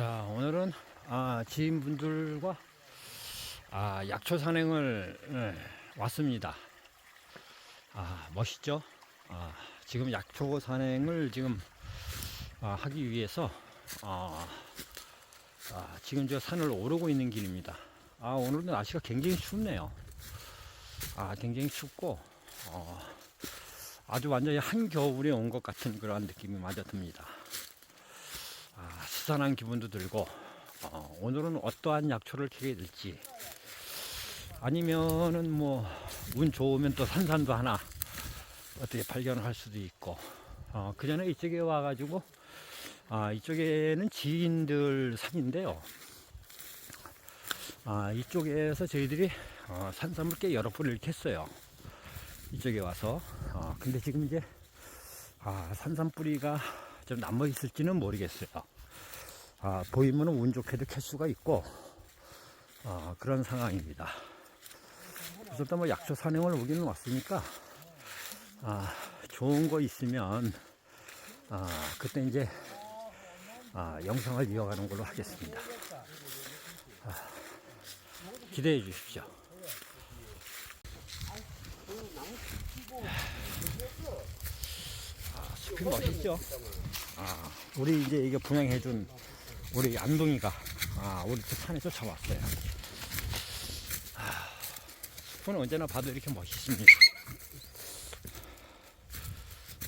자, 오늘은 아, 지인분들과 아, 약초 산행을 예, 왔습니다. 아, 멋있죠? 아, 지금 약초 산행을 지금 아, 하기 위해서 아, 아, 지금 저 산을 오르고 있는 길입니다. 아, 오늘은 날씨가 굉장히 춥네요. 아, 굉장히 춥고 어, 아주 완전히 한겨울에 온 것 같은 그러한 느낌이 마저 듭니다. 아, 수산한 기분도 들고 어, 오늘은 어떠한 약초를 캐게 될지 아니면은 뭐 운 좋으면 또 산산도 하나 어떻게 발견을 할 수도 있고 어, 그 전에 이쪽에 와가지고 아, 이쪽에는 지인들 산인데요. 아, 이쪽에서 저희들이 어, 산삼을 꽤 여러 번을 캤어요. 이쪽에 와서 어, 근데 지금 이제 아, 산삼 뿌리가 좀 남아 있을지는 모르겠어요. 아, 보이면 운 좋게도 캘 수가 있고 아, 그런 상황입니다. 그래서 또뭐 약초 산행을 오기는 왔으니까 아, 좋은 거 있으면 아, 그때 이제 아, 영상을 이어가는 걸로 하겠습니다. 아, 기대해 주십시오. 아, 숲이 멋있죠? 아, 우리 이제 이게 분양해준 우리 안동이가 아, 우리 그 산에 쫓아왔어요. 아, 숲은 언제나 봐도 이렇게 멋있습니다.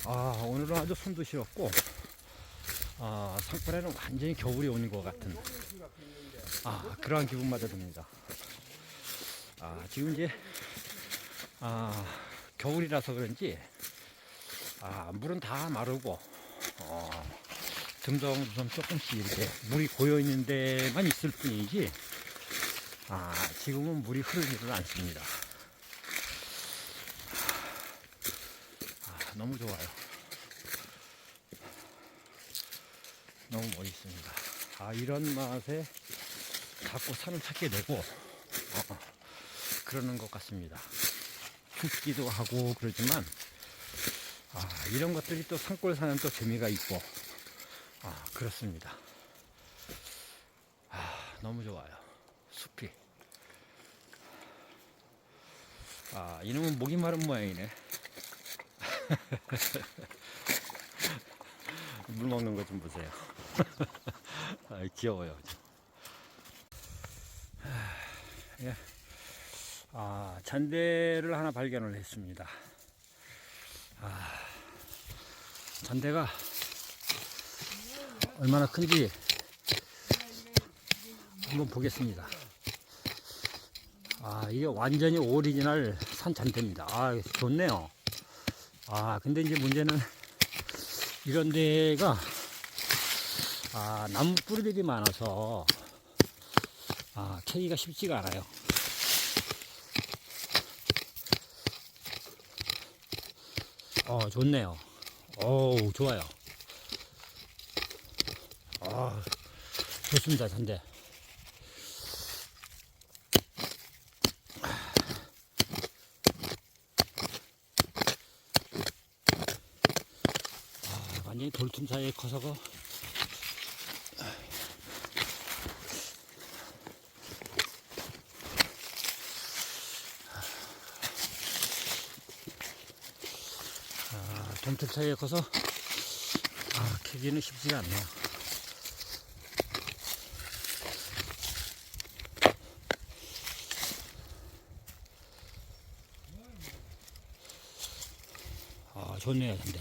아, 오늘은 아주 손도 시렸고, 아, 상권에는 완전히 겨울이 오는 것 같은, 아, 그러한 기분마저 듭니다. 아, 지금 이제, 아, 겨울이라서 그런지, 아, 물은 다 마르고, 어, 듬성듬성 조금씩 이렇게 물이 고여 있는 데만 있을 뿐이지, 아, 지금은 물이 흐르지를 않습니다. 아, 너무 좋아요. 너무 멋있습니다. 아, 이런 맛에 자꾸 산을 찾게 되고, 어, 그러는 것 같습니다. 춥기도 하고 그러지만, 아, 이런 것들이 또 산골 사는 또 재미가 있고, 아, 그렇습니다. 아, 너무 좋아요. 숲이. 아, 이놈은 목이 마른 모양이네. 물 먹는 것좀 보세요. 아, 귀여워요. 아, 예. 아, 잔대를 하나 발견을 했습니다. 아, 잔대가 얼마나 큰지 한번 보겠습니다. 아, 이게 완전히 오리지널 산 잔대입니다. 아, 좋네요. 아, 근데 이제 문제는 이런 데가 아, 나무 뿌리들이 많아서 아, 캐기가 쉽지가 않아요. 어, 좋네요. 어우, 좋아요. 아, 좋습니다, 잔대. 아, 완전히 돌틈 사이에 커서가 아, 돌틈 사이에 커서 아, 캐기는 쉽지가 않네요. 좋네요, 근데.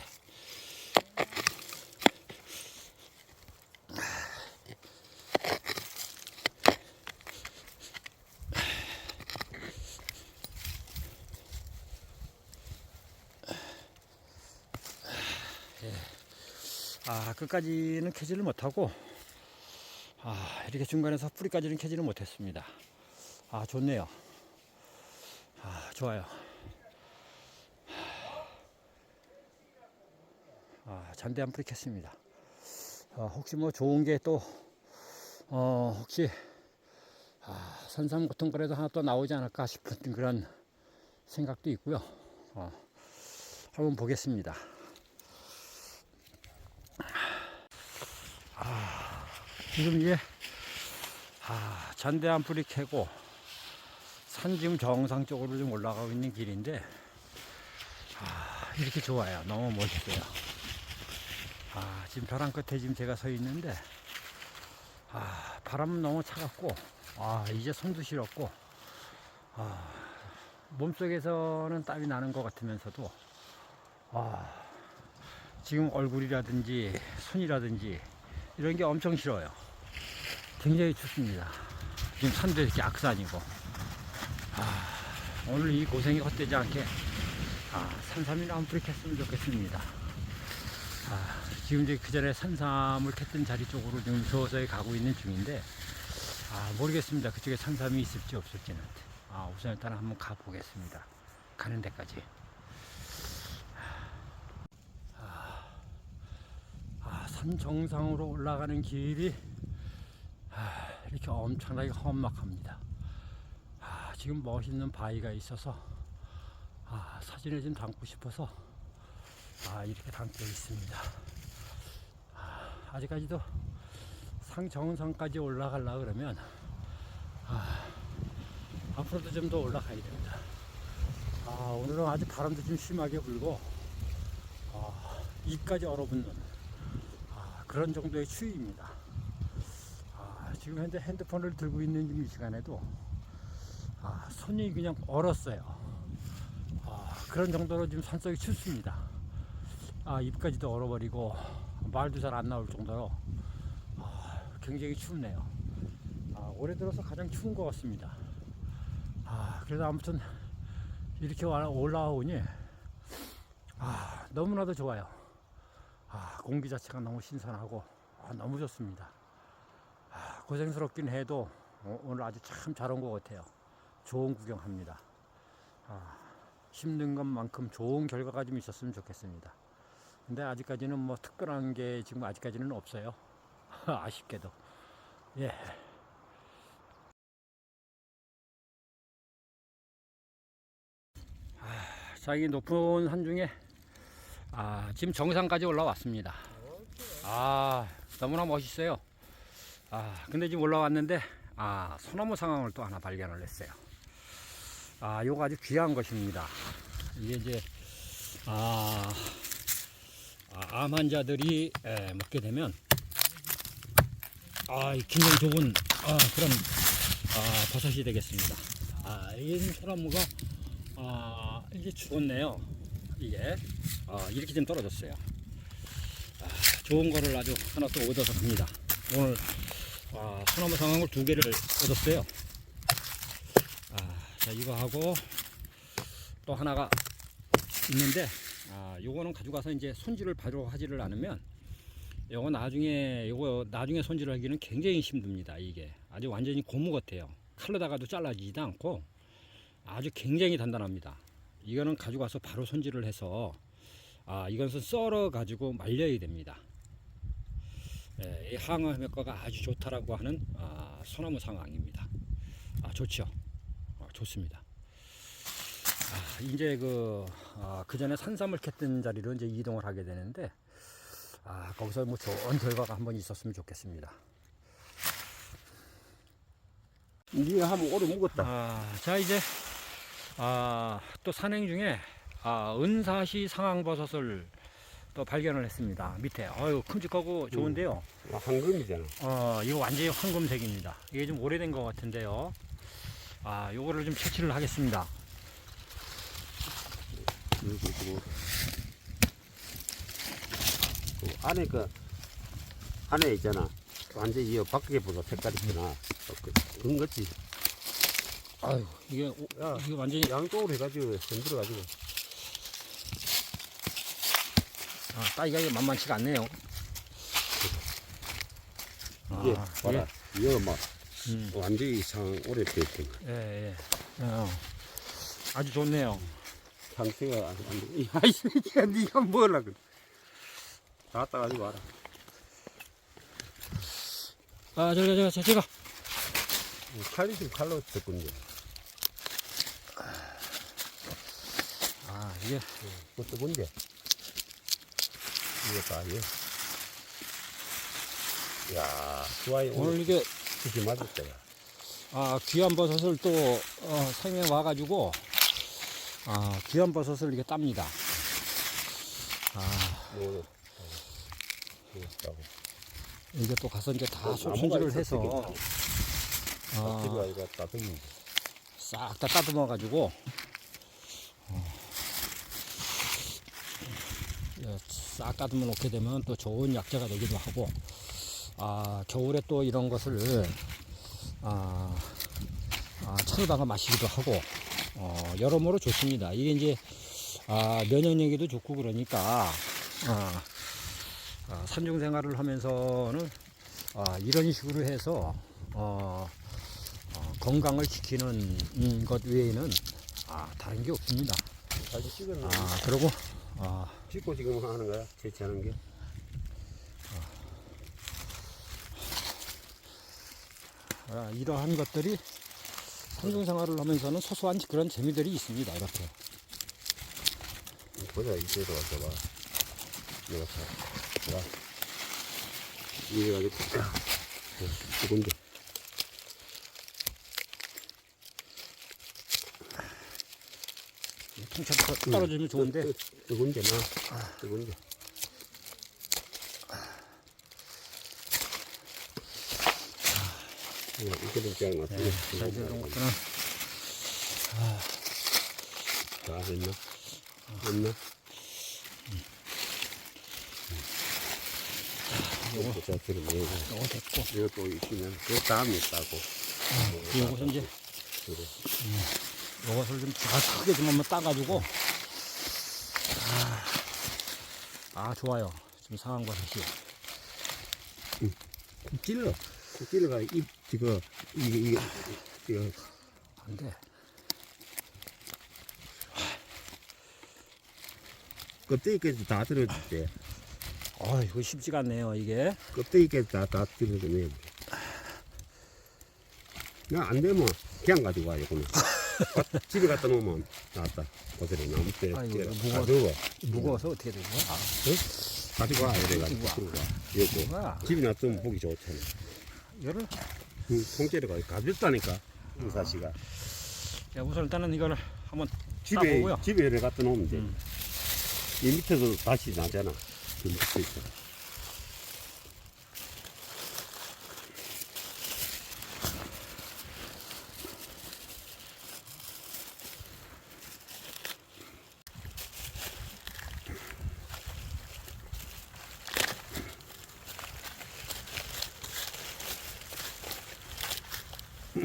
예. 아, 끝까지는 캐지를 못하고, 아, 이렇게 중간에서 뿌리까지는 캐지를 못했습니다. 아, 좋네요. 아, 좋아요. 아, 잔대 한 뿌리 캤습니다. 어, 혹시 뭐 좋은 게 또, 어, 혹시, 아, 산삼 같은 거라도 하나 또 나오지 않을까 싶은 그런 생각도 있고요. 어, 한번 보겠습니다. 아, 지금 이게 아, 잔대 한 뿌리 캐고 산 지금 정상 쪽으로 좀 올라가고 있는 길인데 아, 이렇게 좋아요. 너무 멋있어요. 아, 지금 벼랑 끝에 지금 제가 서 있는데 아, 바람은 너무 차갑고 아, 이제 손도 시렵고 아, 몸속에서는 땀이 나는 것 같으면서도 아, 지금 얼굴이라든지 손이라든지 이런 게 엄청 싫어요. 굉장히 춥습니다. 지금 산도 이렇게 악산이고 아, 오늘 이 고생이 헛되지 않게 아, 산삼이나 한 뿌리 캤으면 좋겠습니다. 아, 지금 이제 그 전에 산삼을 캤던 자리 쪽으로 지금 서서히 가고 있는 중인데 아, 모르겠습니다. 그쪽에 산삼이 있을지 없을지는. 아, 우선 일단 한번 가보겠습니다. 가는 데까지. 아, 산 정상으로 올라가는 길이 아, 이렇게 엄청나게 험막합니다. 아, 지금 멋있는 바위가 있어서 아, 사진을 좀 담고 싶어서 아, 이렇게 담고 있습니다. 아, 아직까지도 상 정상까지 올라가려 그러면 아, 앞으로도 좀 더 올라가야 됩니다. 아, 오늘은 아주 바람도 좀 심하게 불고 아, 입까지 얼어붙는 아, 그런 정도의 추위입니다. 아, 지금 현재 핸드폰을 들고 있는 이 시간에도 아, 손이 그냥 얼었어요. 아, 그런 정도로 지금 산속이 춥습니다. 아, 입까지도 얼어버리고 말도 잘 안 나올 정도로 아, 굉장히 춥네요. 아, 올해 들어서 가장 추운 것 같습니다. 아, 그래도 아무튼 이렇게 와- 올라오니 아, 너무나도 좋아요. 아, 공기 자체가 너무 신선하고 아, 너무 좋습니다. 아, 고생스럽긴 해도 어, 오늘 아주 참 잘 온 것 같아요. 좋은 구경합니다. 아, 힘든 것만큼 좋은 결과가 좀 있었으면 좋겠습니다. 근데 아직까지는 뭐 특별한 게 지금 아직까지는 없어요. 아쉽게도. 예. 아, 자, 이 높은 산 중에 아, 지금 정상까지 올라왔습니다. 아, 너무나 멋있어요. 아, 근데 지금 올라왔는데, 아, 소나무 상황을 또 하나 발견을 했어요. 아, 요거 아주 귀한 것입니다. 이게 이제, 아, 아, 암 환자들이 에, 먹게 되면, 아, 이 굉장히 좋은, 아, 그런, 아, 버섯이 되겠습니다. 아, 지금 소나무가, 아, 이게 죽었네요. 이게, 아, 이렇게 좀 떨어졌어요. 아, 좋은 거를 아주 하나 또 얻어서 갑니다. 오늘 아, 소나무 상황을 두 개를 얻었어요. 아, 자, 이거 하고 또 하나가 있는데, 아, 요거는 가져가서 이제 손질을 바로 하지를 않으면, 요거 나중에, 요거 나중에 손질을 하기는 굉장히 힘듭니다. 이게 아주 완전히 고무 같아요. 칼로다가도 잘라지지도 않고 아주 굉장히 단단합니다. 이거는 가져가서 바로 손질을 해서, 아, 이것은 썰어 가지고 말려야 됩니다. 예, 이 항암 효과가 아주 좋다라고 하는 아, 소나무 상황입니다. 아, 좋죠. 아, 좋습니다. 아, 이제 그, 아, 그 전에 산삼을 캤던 자리로 이제 이동을 하게 되는데, 아, 거기서 뭐 좋은 결과가 한번 있었으면 좋겠습니다. 니가 한번 오래 묵었다. 아, 자, 이제, 아, 또 산행 중에, 아, 은사시 상황버섯을 또 발견을 했습니다. 밑에. 어유 큼직하고 좋은데요. 아, 황금이잖아. 어, 이거 완전히 황금색입니다. 이게 좀 오래된 것 같은데요. 아, 요거를 좀 채취를 하겠습니다. 여기 그, 그 안에 그 안에 있잖아. 완전 이 밖에 보다 색깔이 있잖아. 그, 그런 거지. 아유, 이게, 오- 야. 이게 완전히, 양쪽으로 해가지고 흔들어 가지고. 아, 따기가 이게 만만치가 않네요. 이게 아, 봐라. 이거 막 음, 완전히 이상 오래 됐지. 예, 예. 어, 아주 좋네요. 상태가 안, 안 돼. 야, 이 새끼야, 니가 뭐라 그래. 다 따가지고 와라. 아, 저, 저, 저, 저, 제가. 칼이 좀 칼로 됐군요. 아, 이게, 그것도 뭔데? 이거 다, 예. 야, 좋아요. 오늘 이게 그게 맞았다. 야. 아, 귀한 버섯을 또 어, 생에 와가지고 아, 귀한 버섯을 이게 땁니다. 아, 뭐. 이게 또 가서 이제 다 어, 손질을 해서. 아, 싹 다 따듬어 가지고. 어, 예, 싹 따듬어 놓게 되면 또 좋은 약재가 되기도 하고. 아 겨울에 또 이런 것을 아, 아 차로다가 마시기도 하고 어, 여러모로 좋습니다. 이게 이제 아, 면역력에도 좋고 그러니까 아, 아, 산중 생활을 하면서는 아, 이런 식으로 해서 어, 어, 건강을 지키는 음, 것 외에는 아, 다른 게 없습니다. 다시 찍어놔. 아, 그리고 아, 찍고 지금 하는 거야? 채취하는 게? 아, 이러한 것들이 산중 생활을 하면서는 소소한 그런 재미들이 있습니다. 이렇게. 보자, 이대로 와서 봐. 다. 자. 이래 가지고, 야. 두근데. 통째로 떨어지면 좋은데 두근데, 나. 두근데. 그냥 놔두고. 네, 자, 이제 이런 것들은 다 했나? 했나? 요거. 자체를 내고 요거 됐고. 이거 또 있으면 그 다음에 따고. 요것은 이제 그래. 요것을 좀잘 크게 좀 한번 따가지고. 아, 아 좋아요. 지금 상한 버섯이 국 찔러. 국 찔러가 입 이거 이게 이게 이거 안 돼. 껍데기까지 다 들어줄게 아 이거 쉽지가 않네요 이게. 껍데기까지 다다 들어주네 나안 되면 그냥 가지고 와 이거는 집에 갖다 놓으면 나왔다 고대로 나무 때 아이고, 찌라. 무거워. 무거워서 어떻게 되고? 아, 가지고 와 이래 가지고 가지고 와. 이거 뭐야? 집에 놔두면 보기 좋잖아 그 통째로가 가볍다니까 의사씨가 야, 우선 일단은 이거를 한번 집에 따보고요. 집에 갖다 놓으면 돼. 음. 이 밑에도 다시 나잖아. 그 밑에 있어.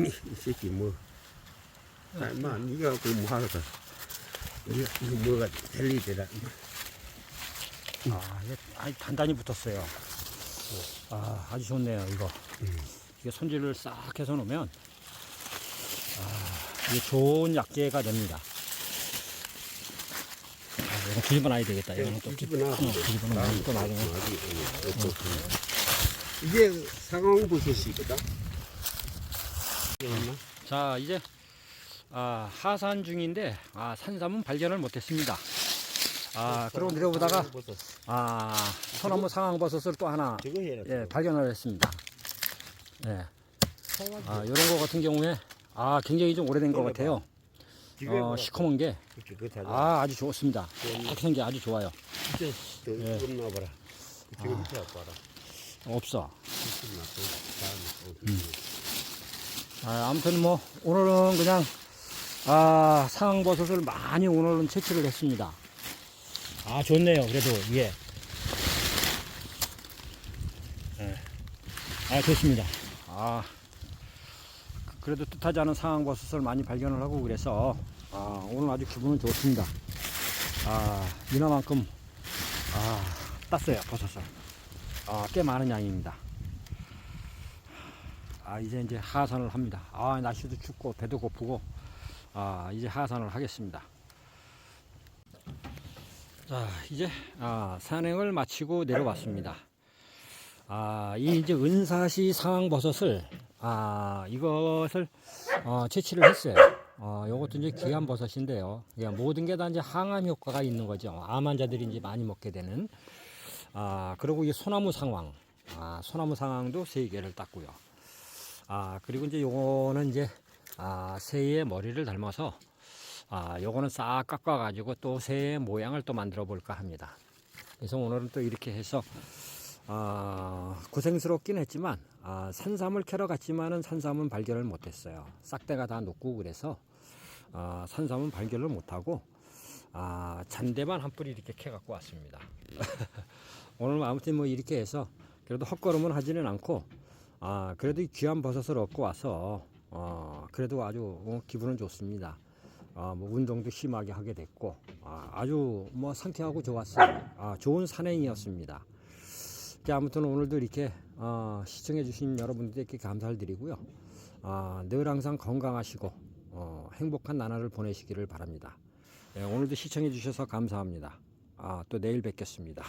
이 새끼 뭐. 아, 마, 니가 그뭐 하러 가. 이거, 이거 뭐가 델리더라. 아, 이게 아주 단단히 붙었어요. 아, 아주 좋네요, 이거. 이게 손질을 싹 해서 놓으면, 아, 이게 좋은 약재가 됩니다. 아, 이거 뒤집어놔야 되겠다. 이거는 또 집에 나. 어, 뒤집어놓으면 또 나중에. 이게 상황버섯이거든. 맞나? 자, 이제, 아, 하산 중인데, 아, 산삼은 발견을 못했습니다. 아, 그러고 내려보다가, 상황버섯. 아, 소나무 상황버섯을 또 하나. 예, 발견을 했습니다. 예. 아, 요런 거 같은 경우에, 아, 굉장히 좀 오래된 것 같아요. 어, 시커먼 게. 아, 아주 좋습니다. 이렇게 생겨 아주 좋아요. 예. 봐라. 없어. 음. 아, 아무튼 뭐, 오늘은 그냥, 아, 상황버섯을 많이 오늘은 채취를 했습니다. 아, 좋네요. 그래도 위에. 예. 아, 좋습니다. 아, 그래도 뜻하지 않은 상황버섯을 많이 발견을 하고 그래서, 아, 오늘 아주 기분은 좋습니다. 아, 이나만큼, 아, 땄어요, 버섯을. 아, 꽤 많은 양입니다. 아 이제 이제 하산을 합니다. 아 날씨도 춥고 배도 고프고 아 이제 하산을 하겠습니다. 자 이제 아 산행을 마치고 내려왔습니다. 아 이 이제 은사시 상황버섯을 아 이것을 어, 채취를 했어요. 어 요것도 이제 귀한 버섯인데요. 그냥 모든 게 다 이제 항암 효과가 있는 거죠. 암 환자들이 이제 많이 먹게 되는 아 그리고 이 소나무 상황 아, 소나무 상황도 세 개를 땄고요. 아, 그리고 이제 요거는 이제 아, 새의 머리를 닮아서 아, 요거는 싹 깎아 가지고 또 새의 모양을 또 만들어 볼까 합니다. 그래서 오늘은 또 이렇게 해서 아, 고생스럽긴 했지만 아, 산삼을 캐러 갔지만은 산삼은 발견을 못했어요. 싹대가 다 녹고 그래서 아, 산삼은 발견을 못하고 아, 잔대만 한 뿌리 이렇게 캐 갖고 왔습니다. 오늘 아무튼 뭐 이렇게 해서 그래도 헛걸음은 하지는 않고 아, 그래도 이 귀한 버섯을 얻고 와서 어, 그래도 아주 어, 기분은 좋습니다. 아, 뭐 운동도 심하게 하게 됐고 아, 아주 뭐 상태하고 좋았어요. 아, 좋은 산행이었습니다. 자, 아무튼 오늘도 이렇게 어, 시청해주신 여러분들께 감사를 드리고요. 아, 늘 항상 건강하시고 어, 행복한 나날을 보내시기를 바랍니다. 예, 오늘도 시청해주셔서 감사합니다. 아, 또 내일 뵙겠습니다.